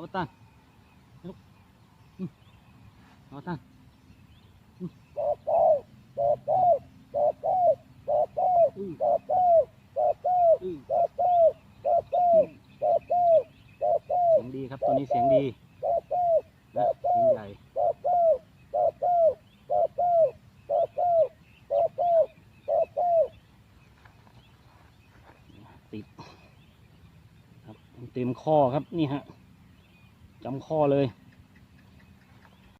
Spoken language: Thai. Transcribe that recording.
เอาตั้งลุกเอาตั้งอืมอืมเสียงดีครับตัวนี้เสียงดีนะเสียงใหญ่ติดครับเต็มข้อครับนี่ฮะ จำข้อเลย